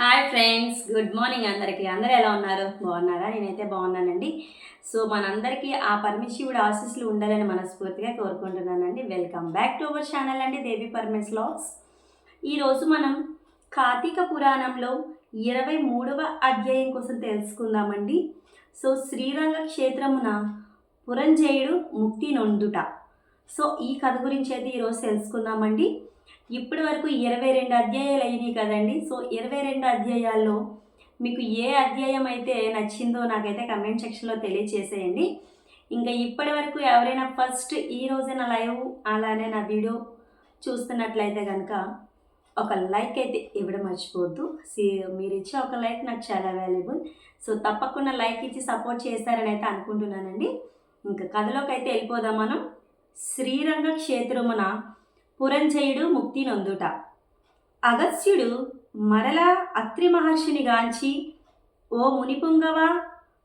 Hi friends good morning అందరికీ. అందరూ ఎలా ఉన్నారు? బాగున్నారా? నేనైతే బాగున్నానండి. సో మనందరికీ ఆ పరమశివుడు ఆశీస్సులు ఉండాలని మనస్ఫూర్తిగా కోరుకుంటున్నానండి. Welcome back to our channel అండి దేవి పర్మేస్ లాగ్స్ ఈరోజు మనం కార్తీక పురాణంలో ఇరవై మూడవ అధ్యాయం కోసం తెలుసుకుందామండి. సో శ్రీరంగ క్షేత్రమున పురంజయుడు ముక్తి నొందుట. సో ఈ కథ గురించి అయితే ఈరోజు తెలుసుకుందామండి. ఇప్పటి వరకు ఇరవై రెండు అధ్యాయాలు అయినాయి కదండి. సో ఇరవై రెండు అధ్యాయాల్లో మీకు ఏ అధ్యాయం అయితే నచ్చిందో నాకైతే కమెంట్ సెక్షన్లో తెలియచేసేయండి. ఇంకా ఇప్పటి వరకు ఎవరైనా ఫస్ట్ ఈ రోజే నా లైవ్ అలానే నా వీడియో చూస్తున్నట్లయితే కనుక ఒక లైక్ అయితే ఇవ్వడం మర్చిపోవద్దు. మీరు ఇచ్చే ఒక లైక్ నాకు చాలా అవైలబుల్ సో తప్పకుండా లైక్ ఇచ్చి సపోర్ట్ చేస్తారని అయితే అనుకుంటున్నానండి. ఇంకా కథలోకి అయితే వెళ్ళిపోదాం మనం. శ్రీరంగ క్షేత్రమున పురంజయుడు ముక్తి నొందుట. అగస్త్యుడు మరలా అత్రి మహర్షిని గాంచి ఓ మునిపుంగవ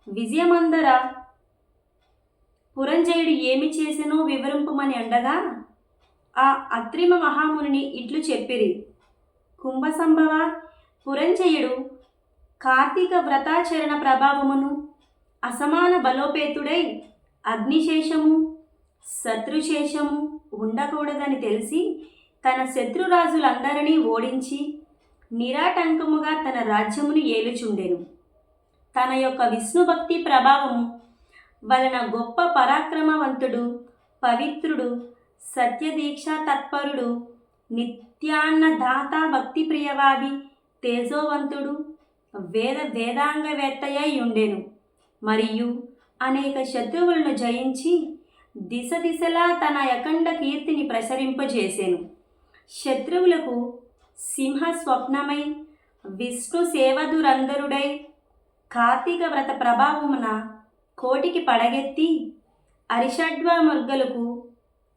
విజయమందర పురంజయుడు ఏమి చేసెనో వివరింపమని అండగా ఆ అత్రిమ మహాముని ఇట్లు చెప్పిరి. కుంభసంభవ పురంజయుడు కార్తీక వ్రతాచరణ ప్రభావమును అసమాన బలోపేతుడై అగ్నిశేషము శత్రుశేషము ఉండకూడదని తెలిసి తన శత్రురాజులందరినీ ఓడించి నిరాటంకముగా తన రాజ్యమును ఏలుచుండెను. తన యొక్క విష్ణుభక్తి ప్రభావము వలన గొప్ప పరాక్రమవంతుడు పవిత్రుడు సత్యదీక్ష తత్పరుడు నిత్యాన్నదాత భక్తి ప్రియవాది తేజోవంతుడు వేద వేదాంగవేత్తయ్యుండెను మరియు అనేక శత్రువులను జయించి దిశ దిశలా తన అఖండ కీర్తిని ప్రసరింపజేసెను. శత్రువులకు సింహ స్వప్నమై విష్ణు సేవదురందరుడై కార్తీక వ్రత ప్రభావమున కోటికి పడగెత్తి అరిషడ్వామర్గలకు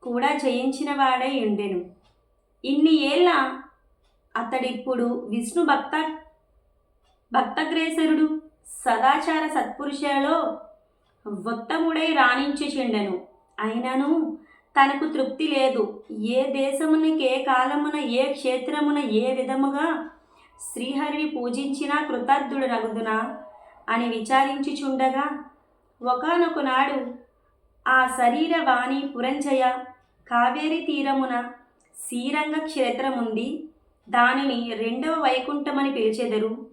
కూడా జయించిన వాడై ఉండెను. ఇన్ని ఏళ్ళ అతడిప్పుడు విష్ణు భక్త భక్తగ్రేసరుడు సదాచార సత్పురుషలో ఉత్తముడై రాణించుచుండెను. అయినను తనకు తృప్తి లేదు. ఏ దేశమునకి ఏ కాలమున ఏ క్షేత్రమున ఏ విధముగా శ్రీహరిని పూజించినా కృతార్థుడు నగుదునా? అని విచారించుచుండగా ఒకనొక నాడు ఆ శరీర వాణి పురంజయ కావేరి తీరమున శ్రీరంగ క్షేత్రముంది. దానిని రెండవ వైకుంఠమని పిలిచెదరు.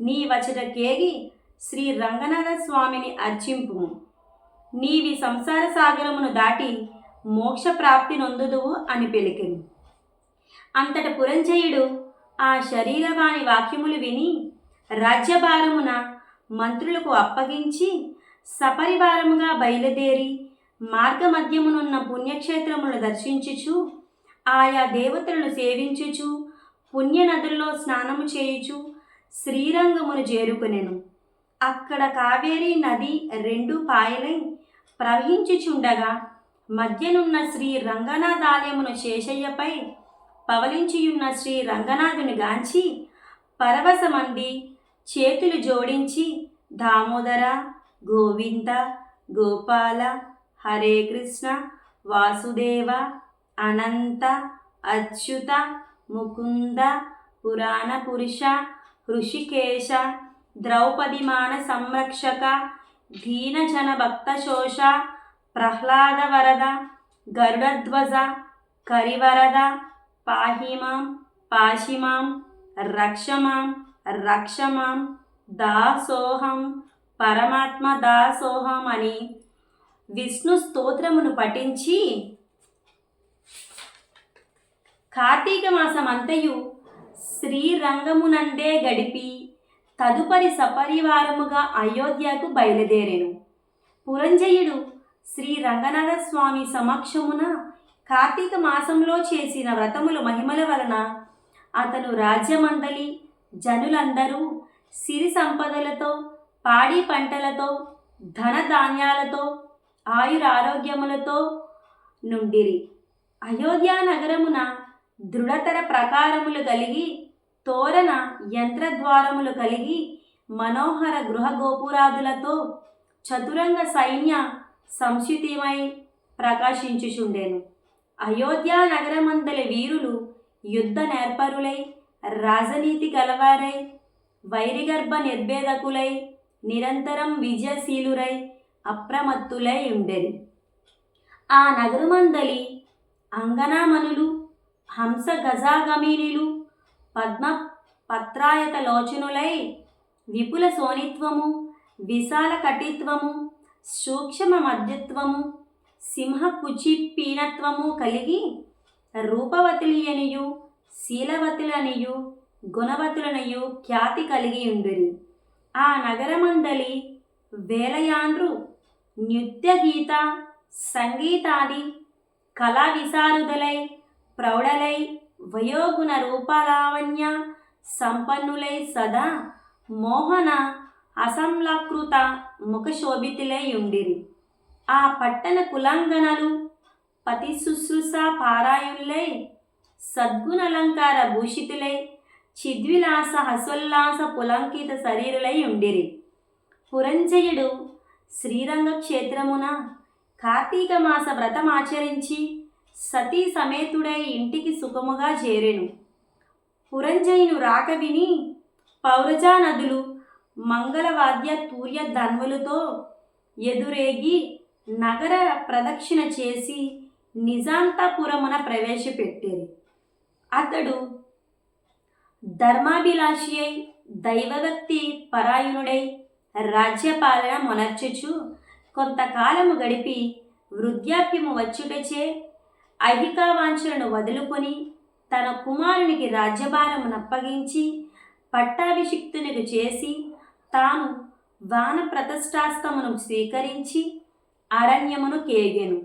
నీ వచట కేగి శ్రీ రంగనాథ స్వామిని అర్చింపు నీవి సంసార సాగరమును దాటి మోక్ష ప్రాప్తి నొందుదువు అని పిలికెను. అంతట పురంజయుడు ఆ శరీరవాణి వాక్యములు విని రాజ్యభారమున మంత్రులకు అప్పగించి సపరివారముగా బయలుదేరి మార్గమధ్యమునున్న పుణ్యక్షేత్రములను దర్శించుచు ఆయా దేవతలను సేవించుచు పుణ్యనదుల్లో స్నానము చేయుచు శ్రీరంగమును చేరుకునెను. అక్కడ కావేరీ నది రెండు పాయలై ప్రవహించుచుండగా మధ్యనున్న శ్రీ రంగనాథాలయమును శేషయ్యపై పవలించియున్న శ్రీ రంగనాథుని గాంచి పరవశమంది చేతులు జోడించి దామోదర గోవింద గోపాల హరే కృష్ణ వాసుదేవ అనంత అచ్యుత ముకుంద పురాణ పురుష హృషికేశ ద్రౌపదిమాన సంరక్షక దీనజన భక్తశోష ప్రహ్లాద వరద గరుడధ్వజ కరివరద పాహిమాం పాశిమాం రక్షమాం రక్షమాం దాసోహం పరమాత్మ దాసోహం అని విష్ణు స్తోత్రమును పఠించి కార్తీక మాసమంతయు శ్రీరంగమునందే గడిపి తదుపరి సపరివారముగా అయోధ్యకు బయలుదేరెను. పురంజయుడు శ్రీ రంగనాథ స్వామి సమక్షమున కార్తీక మాసంలో చేసిన వ్రతముల మహిమల వలన అతను రాజ్యమందలి జనులందరూ సిరి సంపదలతో పాడి పంటలతో ధన ధాన్యాలతో ఆయురారోగ్యములతో నుండిరి. అయోధ్యా నగరమున దృఢతర ప్రకారములు కలిగి తోరణ యంత్రద్వారములు కలిగి మనోహర గృహ గోపురాదులతో చతురంగ సైన్య సంస్యుతిమై ప్రకాశించుచుండెను. అయోధ్య నగరమందలి వీరులు యుద్ధ నేర్పరులై రాజనీతి గలవారై వైరిగర్భ నిర్భేదకులై నిరంతరం విజయశీలురై అప్రమత్తులై ఉండేది ఆ నగరమందలి అంగనామనులు హంస గజాగమీనులు పద్మ పత్రాయత లోచనులై విపుల సోనిత్వము విశాల కటిత్వము సూక్ష్మ మధ్యత్వము సింహ కుచిపీనత్వము కలిగి రూపవతులనియు శీలవతులనియు గుణవతులనియు ఖ్యాతి కలిగి ఉండిరి. ఆ నగరమందలి వేలయాండ్రు నృత్య గీత సంగీతాది కళా విశారుదలై ప్రౌఢలై వయోగుణ రూపలావణ్య సంపన్నులై సదా మోహన అసంలకృత ముఖశోభితులై ఉండిరి ఆ పట్టణ కులాంగనలు పతి శుశ్రూష పారాయులై సద్గుణలంకార భూషితులై చిద్విలాస హసోల్లాస పులంకిత శరీరులై ఉండిరి పురంజయుడు శ్రీరంగ క్షేత్రమున కార్తీక మాస వ్రతమాచరించి సతీ సమేతుడై ఇంటికి సుఖముగా చేరెను. పురంజయును రాక విని పౌరజా నదులు మంగళవాద్య తూర్య ధన్వలతో ఎదురేగి నగర ప్రదక్షిణ చేసి నిజాంతపురమున ప్రవేశపెట్టేది అతడు ధర్మాభిలాషి అయి దైవభక్తి పరాయణుడై రాజ్యపాలన మొనర్చుచు కొంతకాలము గడిపి వృద్ధాప్యము వచ్చుటచే ఐహికావాంఛలను వదులుకొని తన కుమారునికి రాజ్యభారమును అప్పగించి పట్టాభిషిక్తునికి చేసి తాను వాన ప్రతిష్టాస్తమును స్వీకరించి అరణ్యమును కేగెను.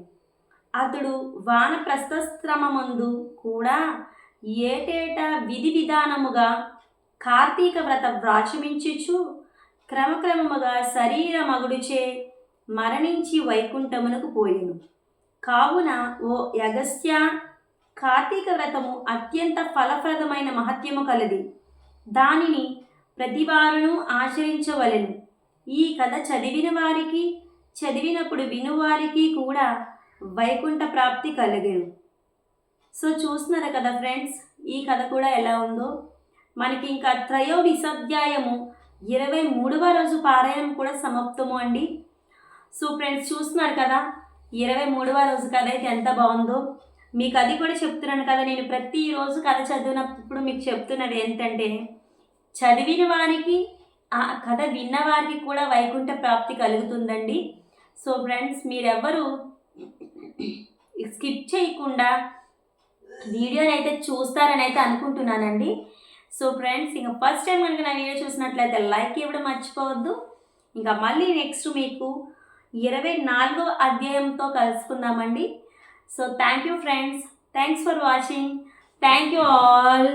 అతడు వానప్రస్థశ్రమమందు కూడా ఏటేటా విధి విధానముగా కార్తీక వ్రత వ్రాచమించుచు క్రమక్రమముగా శరీర మగుడుచే మరణించి వైకుంఠమునకు పోయెను. కావున ఓ యగస్య కార్తీక వ్రతము అత్యంత ఫలప్రదమైన మహత్యము కలది. దానిని ప్రతివారును ఆచరించవలెను. ఈ కథ చదివిన వారికి చదివినప్పుడు వినువారికి కూడా వైకుంఠ ప్రాప్తి కలిగేను. సో చూస్తున్నారు కదా ఫ్రెండ్స్ ఈ కథ కూడా ఎలా ఉందో? మనకి ఇంకా త్రయో త్రయోవిశాధ్యాయము ఇరవై మూడవ రోజు పారాయణం కూడా సమాప్తము అండి. సో ఫ్రెండ్స్ చూస్తున్నారు కదా ఇరవై మూడవ రోజు కథ అయితే ఎంత బాగుందో. మీకు అది కూడా చెప్తున్నాను కదా నేను ప్రతిరోజు కథ చదివినప్పుడు మీకు చెప్తున్నది ఏంటంటే చదివిన వారికి ఆ కథ విన్న వారికి కూడా వైకుంఠ ప్రాప్తి కలుగుతుందండి. సో ఫ్రెండ్స్ మీరెవ్వరు స్కిప్ చేయకుండా వీడియోని అయితే చూస్తారని అయితే అనుకుంటున్నానండి. సో ఫ్రెండ్స్ ఇంకా ఫస్ట్ టైం కనుక నా వీడియో చూసినట్లయితే లైక్ ఇవ్వడం మర్చిపోవద్దు. ఇంకా మళ్ళీ నెక్స్ట్ మీకు ఇరవై నాలుగో అధ్యాయంతో కలుసుకుందామండి. So thank you friends thanks for watching thank you all